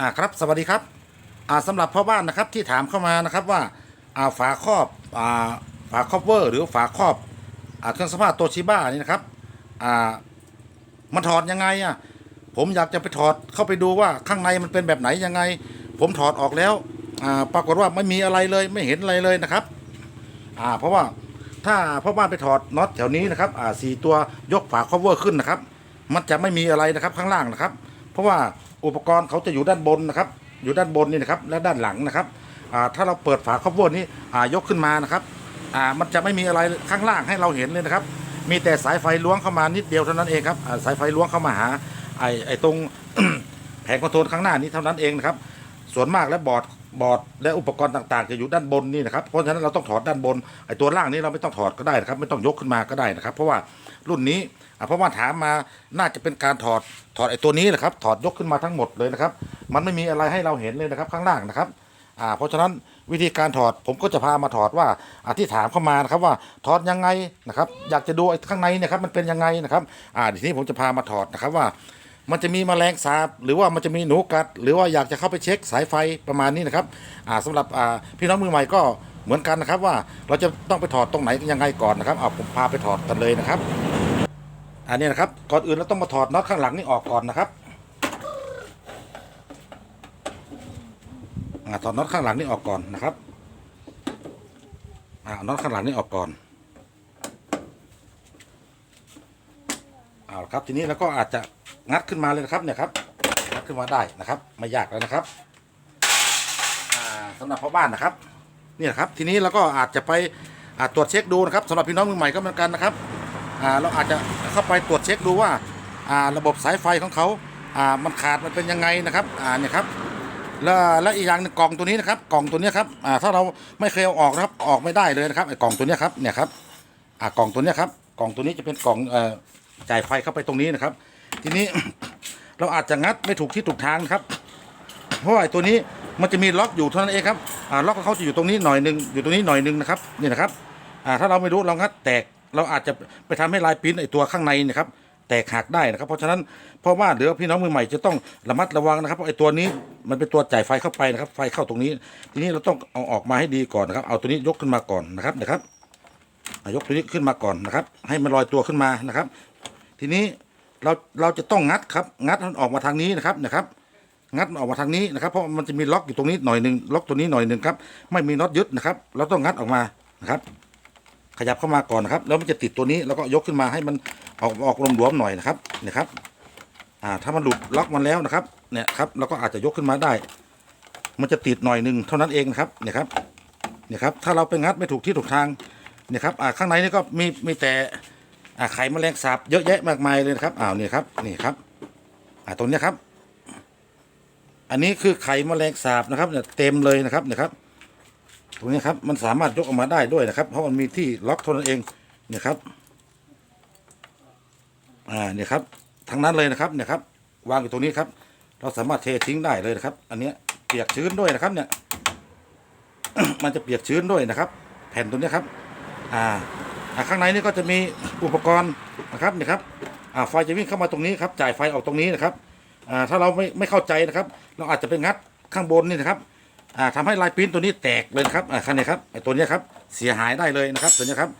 อ่าครับสวัสดีครับอ่าสำหรับพ่อบ้านนะครับที่ถามเข้ามานะครับว่าอ่าฝาครอบอ่าฝาครอบเวอร์ หรือฝาครอบอ่าเครื่องสภาพโตชิบ้านี่นะครับอ่ามันถอดยังไงอะผมอยากจะไปถอดเข้าไปดูว่าข้างในมันเป็นแบบไหนยังไง ผมถอดออกแล้วอ่าปรากฏว่าไม่มีอะไรเลยไม่เห็นอะไรเลยนะครับอ่าเพราะว่าถ้าพ่อบ้านไปถอดน็อตแถวนี้นะครับอ่าสี่ตัวยกฝาครอบเวอร์ขึ้นนะครับ มันจะไม่มีอะไรนะครับข้างล่างนะครับ เพราะว่า อุปกรณ์เขาจะอยู่ด้านบนนะครับ อยู่ด้านบนนี่นะครับและด้านหลังนะครับถ้าเราเปิดฝาครอบวอนี้ยกขึ้นมานะครับมันจะไม่มีอะไรข้างล่างให้เราเห็นเลยนะครับ มีแต่สายไฟล้วงเข้ามานิดเดียวเท่านั้นเองครับสายไฟล้วงเข้ามาหาไอ้ไอ้ตรงแผงคอนโทรลข้างหน้านี้เท่านั้นเองนะครับ ส่วนมากและบอร์ด บอร์ดและอุปกรณ์ต่างๆ จะอยู่ด้านบนนี่นะครับเพราะฉะนั้นเราต้องถอดด้านบนไอ้ตัวล่างนี้เราไม่ต้องถอดก็ได้นะครับ ไม่ต้องยกขึ้นมาก็ได้นะครับ เพราะว่ารุ่นนี้อะเพราะว่าถามมาน่าจะเป็นการถอดถอดไอ้ตัวนี้แหละครับ ถอดยกขึ้นมาทั้งหมดเลยนะครับ มันไม่มีอะไรให้เราเห็นเลยนะครับข้างล่างนะครับอ่าเพราะฉะนั้นวิธีการถอดผมก็จะพามาถอดว่าอ่าที่ถามเข้ามานะครับว่าถอดยังไงนะครับ อยากจะดูไอ้ข้างในเนะครับมันเป็นยังไงนะครับอ่าทีนี้ผมจะพามาถอดนะครับว่า มันจะมีแมลงสาบ หรือว่ามันจะมีหนูกัด หรือว่าอยากจะเข้าไปเช็คสายไฟประมาณนี้นะครับอ่าสำหรับอ่าพี่น้องมือใหม่ก็เหมือนกันนะครับว่าเราจะต้องไปถอดตรงไหนยังไงก่อนนะครับเอาผมพาไปถอดกันเลยนะครับ อันนี้นะครับก่อนอื่นเราต้องมาถอดน็อตข้างหลังนี่ออกก่อนนะครับอถอดน็อตข้างหลังนี่ออกก่อนนะครับอ่าน็อตข้างหลังนี่ออกก่อนเอาครับทีนี้เราก็อาจจะ งัดขึ้นมาเลยนะครับเนี่ยครับงัดขึ้นมาได้นะครับ ไม่ยากแล้วนะครับอ่าสำหรับพ่อบ้านนะครับนี่นะครับ ทีนี้เราก็อาจจะไปอ่าตรวจเช็คดูนะครับสำหรับพี่น้องมือใหม่ก็เหมือนกันนะครับเราอาจจะเข้าไปตรวจเช็คดูว่าระบบสายไฟของเขาามันขาดมันเป็นยังไงนะครับเนี่ยครับแล้วแล้วอีกอย่างนึงกล่องตัวนี้นะครับ กล่องตัวเนี้ยครับถ้าเราไม่เคยเอาออกนะครับออกไม่ได้เลยนะครับไอ้กล่องตัวเนี้ยครับเนี่ยครับกล่องตัวเนี้ยครับกล่องตัวนี้จะเป็นกล่องจ่ายไฟเข้าไปตรงนี้นะครับ ทีนี้เราอาจจะงัดไม่ถูกที่ถูกทางครับ เพราะว่าไอ้ตัวนี้มันจะมีล็อกอยู่เท่านั้นเองครับอ่าล็อกของเขาจะอยู่ตรงนี้หน่อยหนึ่งอยู่ตรงนี้หน่อยหนึ่งนะครับนี่นะครับอ่าถ้าเราไม่รู้เรางัดแตก เราอาจจะไปทำให้ลายปิ้นไอ้ตัวข้างในนะครับ แตกหักได้นะครับ เพราะฉะนั้นเพราะว่าเดี๋ยวพี่น้องมือใหม่จะต้องระมัดระวังนะครับเพราะไอ้ตัวนี้มันเป็นตัวจ่ายไฟเข้าไปนะครับ ไฟเข้าตรงนี้ ทีนี้เราต้องเอาออกมาให้ดีก่อนนะครับ เอาตัวนี้ยกขึ้นมาก่อนนะครับนะครับยกตัวนี้ขึ้นมาก่อนนะครับ ให้มันลอยตัวขึ้นมานะครับ ทีนี้ เราเราจะต้องงัดครับ งัดมันออกมาทางนี้นะครับนะครับ งัดมันออกมาทางนี้นะครับ เพราะมันจะมีล็อกอยู่ตรงนี้หน่อยหนึ่งล็อกตัวนี้หน่อยหนึ่งครับไม่มีน็อตยึดนะครับ เราต้องงัดออกมานะครับ ขยับเข้ามาก่อนนะครับแล้วมันจะติดตัวนี้แล้วก็ยกขึ้นมาให้มันออกออกหลวมๆหน่อยนะครับนี่ยครับอ่าถ้ามันหลุดล็อกมันแล้วนะครับ เนี่ยครับเราก็อาจจะยกขึ้นมาได้ มันจะติดหน่อยหนึ่งเท่านั้นเองนะครับเนี่ยครับเนี่ยครับ ถ้าเราไปงัดไม่ถูกที่ถูกทางเนี่ยครับอ่าข้างในนี่ก็มีมีแต่ อ่าไข่แมลงสาบเยอะแยะมากมายเลยนะครับอ้าวนี่ครับนี่ครับอ่าตรงนี้ครับ อันนี้คือไข่แมลงสาบนะครับเนี่ยเต็มเลยนะครับเนี่ยครับ ตรงนี้ครับมันสามารถยกออกมาได้ด้วยนะครับ เพราะมันมีที่ล็อกเท่านั้นเองเนี่ยครับ อ่าเนี่ยครับทั้งนั้นเลยนะครับเนี่ยครับ วางอยู่ตรงนี้ครับ เราสามารถเททิ้งได้เลยนะครับ อันนี้เปียกชื้นด้วยนะครับเนี่ยมันจะเปียกชื้นด้วยนะครับ แผ่นตัวนี้ครับ อ่า ข้างในนี่ก็จะมีอุปกรณ์นะครับเนี่ยครับไฟจะวิ่งเข้ามาตรงนี้ครับจ่ายไฟออกตรงนี้นะครับถ้าเราไม่ไม่เข้าใจนะครับ เราอาจจะไปงัดข้างบนนี่นะครับอ่าทำให้ลายปิ้นตัวนี้แตกเลยครับอ่าคันนี้ครับตัวนี้ครับเสียหายได้เลยนะครับตัวนี้ครับ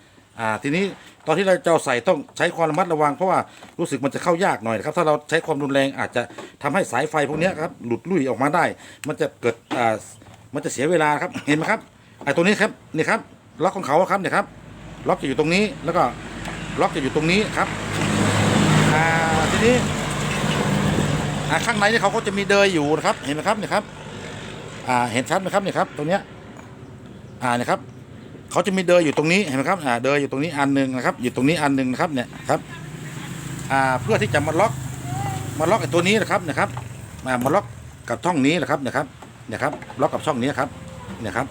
ทีนี้ตอนที่เราจะใส่ต้องใช้ความระมัดระวังเพราะว่ารู้สึกมันจะเข้ายากหน่อยนะครับถ้าเราใช้ความรุนแรงอาจจะทำให้สายไฟพวกนี้ครับหลุดลุ่ยออกมาได้ มันจะเกิดมันจะเสียเวลาครับเห็นไหมครับไอ้ตัวนี้ครับนี่ครับล็อกของเขาครับเนี่ยครับ ล็อกจะอยู่ตรงนี้แล้วก็ล็อกจะอยู่ตรงนี้ครับอ่าทีนี้อ่าข้างในนี่เขาก็จะมีเดยอยู่นะครับ เห็นไหมครับเนี่ยครับอ่าเห็นชัดไหมครับเนี่ยครับตรงเนี้ยอ่าเนี่ยครับเขาจะมีเดยอยู่ตรงนี้เห็นไหมครับอ่าเดยอยู่ตรงนี้อันหนึ่งนะครับ อยู่ตรงนี้อันหนึ่งนะครับเนี่ยครับอ่าเพื่อที่จะมาล็อกมาล็อกไอ้ตัวนี้นะครับนะครับมามาล็อกกับช่องนี้นะครับนี่ยครับเนี่ยครับล็อกกับช่องนี้ครับเนี่ยครับ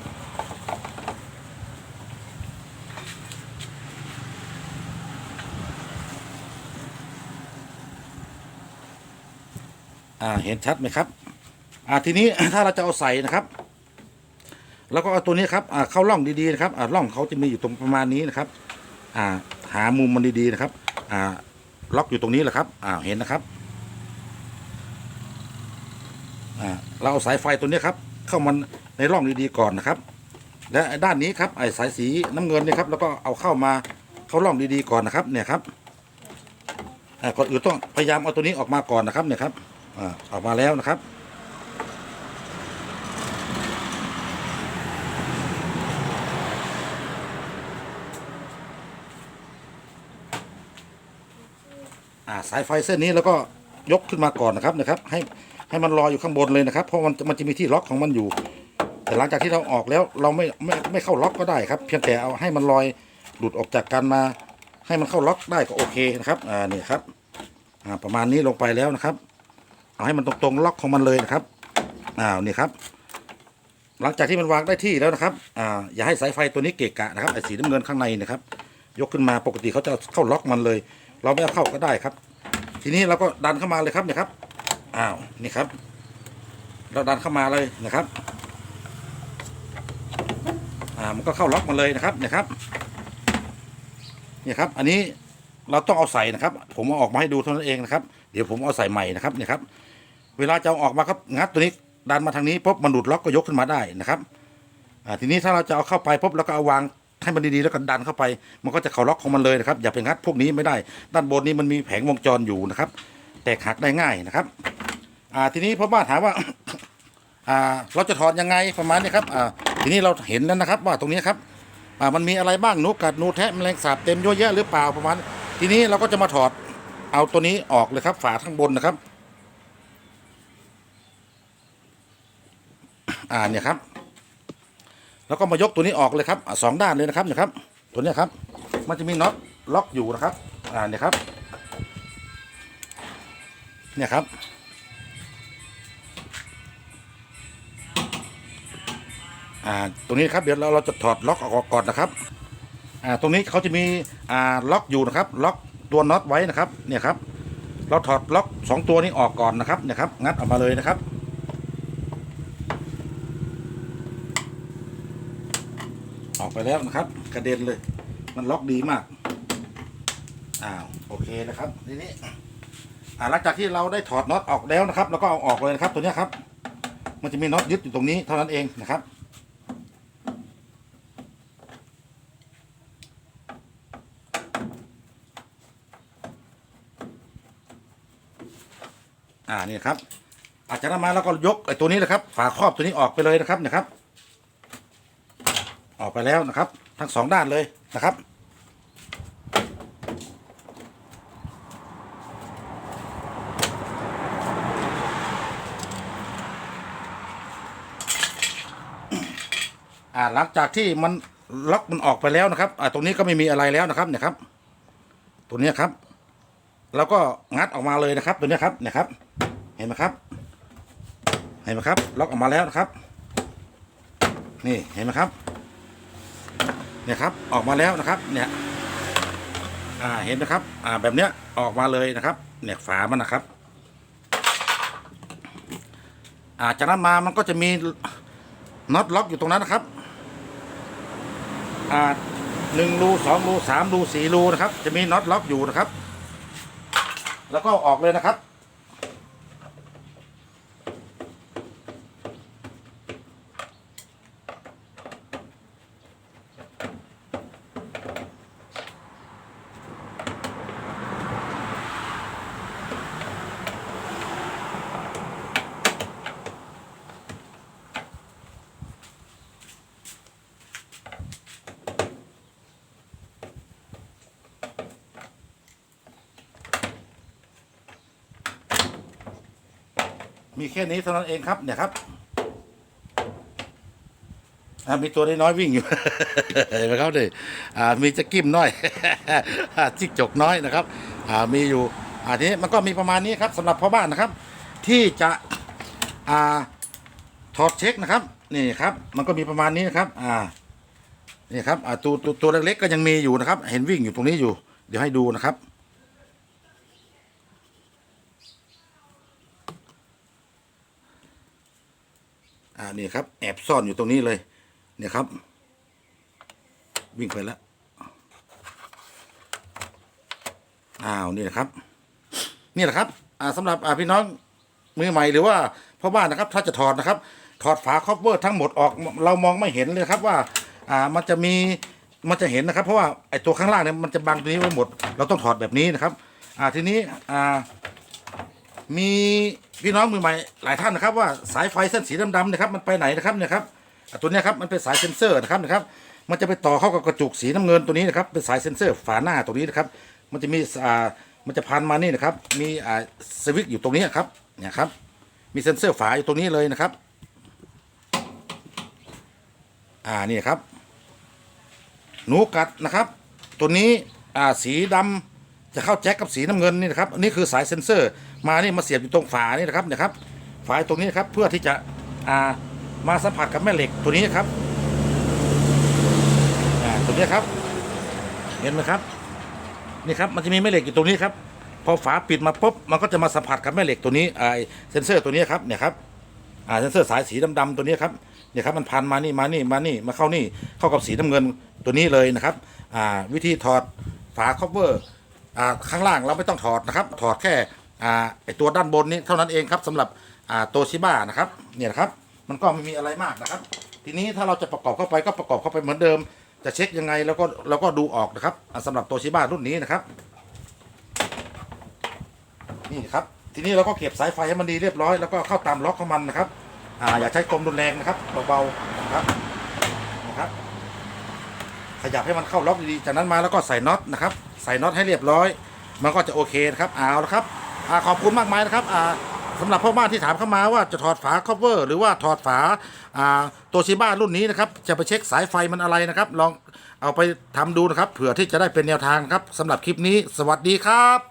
อ่าเห็นชัดไหมครับอ่าทีนี้ถ้าเราจะเอาใส่นะครับ แล้วก็เอาตัวนี้ครับอ่าเข้าร่องดีๆนะครับอ่าร่องเขาจะมีอยู่ตรงประมาณนี้นะครับอ่าหามุมมันดีๆนะครับอ่าล็อกอยู่ตรงนี้แหละครับอ่าเห็นนะครับอ่าเราเอาสายไฟตัวนี้ครับ เข้ามันในร่องดีๆก่อนนะครับ และด้านนี้ครับไอ้สายสีน้ำเงินเนี่ยครับแล้วก็เอาเข้ามาเข้าร่องดีๆก่อนนะครับ เนี่ยครับอ่าก่อนอื่นต้องพยายามเอาตัวนี้ออกมาก่อนนะครับเนี่ยครับ อ่าออกมาแล้วนะครับ อ่าสายไฟเส้นนี้แล้วก็ยกขึ้นมาก่อนนะครับนะครับ ให้ให้มันลอยอยู่ข้างบนเลยนะครับ เพราะมันมันจะมีที่ล็อกของมันอยู่ แต่หลังจากที่เราออกแล้วเราไม่ไม่ไม่เข้าล็อกก็ได้ครับ เพียงแต่เอาให้มันลอยหลุดออกจากกันมา ให้มันเข้าล็อกได้ก็โอเคนะครับอ่านี่ครับอ่าประมาณนี้ลงไปแล้วนะครับ เอาให้มันตรงๆล็อกของมันเลยนะครับอ้าวนี่ครับ หลังจากที่มันวางได้ที่แล้วนะครับอ่าอย่าให้สายไฟตัวนี้เกะกะนะครับไอ้สีน้ำเงินข้างในนะครับ ยกขึ้นมาปกติเขาจะเข้าล็อกมันเลย เราไม่เอาเข้าก็ได้ครับ ทีนี้เราก็ดันเข้ามาเลยครับเนี่ยครับอ้าวนี่ครับ เราดันเข้ามาเลยนะครับอ่ามันก็เข้าล็อกมาเลยนะครับเนี่ยครับเนี่ยครับ อันนี้เราต้องเอาใส่นะครับ ผมเอาออกมาให้ดูเท่านั้นเองนะครับ เดี๋ยวผมเอาใส่ใหม่นะครับเนี่ยครับ เวลาจะเอาออกมาครับงัดตัวนี้ดันมาทางนี้ปุ๊บมันหลุดล็อกก็ยกขึ้นมาได้นะครับอ่าทีนี้ถ้าเราจะเอาเข้าไปปุ๊บแล้วก็เอาวางให้มันดีๆแล้วก็ดันเข้าไป มันก็จะเข้าล็อกของมันเลยนะครับ อย่าไปงัดพวกนี้ไม่ได้ ด้านบนนี้มันมีแผงวงจรอยู่นะครับ แตกหักได้ง่ายนะครับ อ่าทีนี้พ่อบ้านถามว่า อ่าเราจะถอดยังไงประมาณนี้ครับอ่าทีนี้เราเห็นแล้วนะครับ ว่าตรงนี้ครับอ่ามันมีอะไรบ้างหนูกัดหนูแทะแมลงสาบเต็มเยอะแยะหรือเปล่าประมาณ ทีนี้เราก็จะมาถอด เอาตัวนี้ออกเลยครับ ฝาข้างบนนะครับ อ่าเนี่ยครับ แล้วก็มายกตัวนี้ออกเลยครับสองด้านเลยนะครับเนี่ยครับ ตัวเนี้ยครับ มันจะมีน็อตล็อกอยู่นะครับ อ่าเนี่ยครับ เนี่ยครับอ่าตรงนี้ครับเดี๋ยวเราเราจะถอดล็อกออกก่อนนะครับอ่าตรงนี้เขาจะมีอ่าล็อกอยู่นะครับ ล็อก ตัวน็อตไว้นะครับเนี่ยครับ เราถอดล็อกสองตัวนี้ออกก่อนนะครับเนี่ยครับงัดออกมาเลยนะครับออกไปแล้วนะครับ กระเด็นเลย มันล็อกดีมากอ้าวโอเคนะครับทีนี้อ่าหลังจากที่เราได้ถอดน็อตออกแล้วนะครับ แล้วก็เอาออกเลยนะครับ ตัวนี้ครับ มันจะมีน็อตยึดอยู่ตรงนี้เท่านั้นเองนะครับ อ่านี่ครับอาจจะนำมาแล้วก็ยกไอ้ตัวนี้นะครับ ฝาครอบตัวนี้ออกไปเลยนะครับเนะครับ ออกไปแล้วนะครับ ทั้งสองด้านเลยนะครับอ่าหลังจากที่มันล็อกมันออกไปแล้วนะครับ อ่าตรงนี้ก็ไม่มีอะไรแล้วนะครับเนี่ยครับ ตัวนี้ครับ แล้วก็งัดออกมาเลยนะครับ ตัวนี้ครับเนี่ยครับ ห็นไหมครับ เห็นไหมครับ ล็อกออกมาแล้วนะครับ นี่เห็นไหมครับ เนี่ยครับ ออกมาแล้วนะครับ เนี่ย อ่า เห็นไหมครับ อ่า แบบเนี้ย ออกมาเลยนะครับ เนี่ยฝามันนะครับอ่าจากนั้นมามันก็จะมีน็อตล็อกอยู่ตรงนั้นนะครับอ่าหนึ่งรูสองรูสามรูสี่รูนะครับ จะมีน็อตล็อกอยู่นะครับ แล้วก็ออกเลยนะครับ มีแค่นี้เท่านั้นเองครับ เนี่ยครับอ่ามีตัวน้อยวิ่งอยู่เห็นไหมครับดิอ่ามีจะกิ้มน้อยจิกจกน้อยนะครับอ่ามีอยู่อันนี้มันก็มีประมาณนี้ครับสำหรับพ่อบ้านนะครับ ที่จะอ่าถอดเช็คนะครับนี่ครับมันก็มีประมาณนี้นะครับอ่านี่ครับอ่าตัวตัวตัวเล็กๆก็ยังมีอยู่นะครับ เห็นวิ่งอยู่ตรงนี้อยู่ เดี๋ยวให้ดูนะครับ อ่านี่ครับ แอบซ่อนอยู่ตรงนี้เลย เนี่ยครับ วิ่งไปแล้วอ้าวนี่นะครับ นี่แหละครับอ่าสำหรับอ่าพี่น้องมือใหม่หรือว่าพ่อบ้านนะครับ ถ้าจะถอดนะครับ ถอดฝาครอบเวอร์ทั้งหมดออกเรามองไม่เห็นเลยครับว่า อ่ามันจะมีมันจะเห็นนะครับ เพราะว่าไอ้ตัวข้างล่างเนี่ยมันจะบังตัวนี้ไว้หมด เราต้องถอดแบบนี้นะครับ อ่าทีนี้อ่ามี พี่น้องมือใหม่หลายท่านนะครับว่าสายไฟเส้นสีดำๆนะครับมันไปไหนนะครับเนี่ยครับตัวนี้ครับมันเป็นสายเซ็นเซอร์นะครับนะครับ มันจะไปต่อเข้ากับกระจุกสีน้ำเงินตัวนี้นะครับเป็นสายเซ็นเซอร์ฝาหน้าตรงนี้นะครับ มันจะมีอ่ามันจะพันมานี่นะครับ มีอ่าสวิตช์อยู่ตรงนี้ครับเนี่ยครับ มีเซ็นเซอร์ฝาอยู่ตรงนี้เลยนะครับ อ่านี่ครับ หนูกัดนะครับ ตัวนี้อ่าสีดำจะเข้าแจ็คกับสีน้ำเงินนี่นะครับอันนี้คือสายเซ็นเซอร์ มานี่มาเสียบอยู่ตรงฝานี่นะครับเนะครับ ฝาตรงนี้นะครับเพื่อที่จะอ่ามาสัมผัสกับแม่เหล็กตัวนี้นะครับอ่าตัวนี้ครับ เห็นไหมครับนี่ครับมันจะมีแม่เหล็กอยู่ตรงนี้ครับพอฝาปิดมาปุ๊บมันก็จะมาสัมผัสกับแม่เหล็กตัวนี้ไอเซนเซอร์ตัวนี้ครับเนี่ยครับอ่าเซนเซอร์สายสีดำๆตัวนี้ครับเนี่ยครับมันพันมานี่มานี่มานี่มาเข้านี่เข้ากับสีน้ำเงินตัวนี้เลยนะครับอ่าวิธีถอดฝาครอบเวอร์อ่าข้างล่างเราไม่ต้องถอดนะครับ ถอดแค่ อ่าไอตัวด้านบนนี้เท่านั้นเองครับสำหรับอ่าโตชิบ้านะครับเนี่ยนะครับมันก็ไม่มีอะไรมากนะครับ ทีนี้ถ้าเราจะประกอบเข้าไปก็ประกอบเข้าไปเหมือนเดิม จะเช็คยังไงแล้วก็เราก็ดูออกนะครับอ่าสำหรับโตชิบ้ารุ่นนี้นะครับนี่ครับทีนี้เราก็เก็บสายไฟให้มันดีเรียบร้อยแล้วก็เข้าตามล็อกของมันนะครับอ่าอย่าใช้กลมรุนแรงนะครับเบาๆนะครับนะครับ ขยับให้มันเข้าล็อกดีๆจากนั้นมาแล้วก็ใส่น็อตนะครับ ใส่น็อตให้เรียบร้อย มันก็จะโอเคนะครับเอาละครับ อาขอบคุณมากมายนะครับอ่าสำหรับพ่อบ้านที่ถามเข้ามาว่าจะถอดฝาคัฟเวอร์หรือว่าถอดฝาอ่าตัวชิบ้ารุ่นนี้นะครับจะไปเช็คสายไฟมันอะไรนะครับ ลองเอาไปทำดูนะครับเผื่อที่จะได้เป็นแนวทางครับสำหรับคลิปนี้ สวัสดีครับ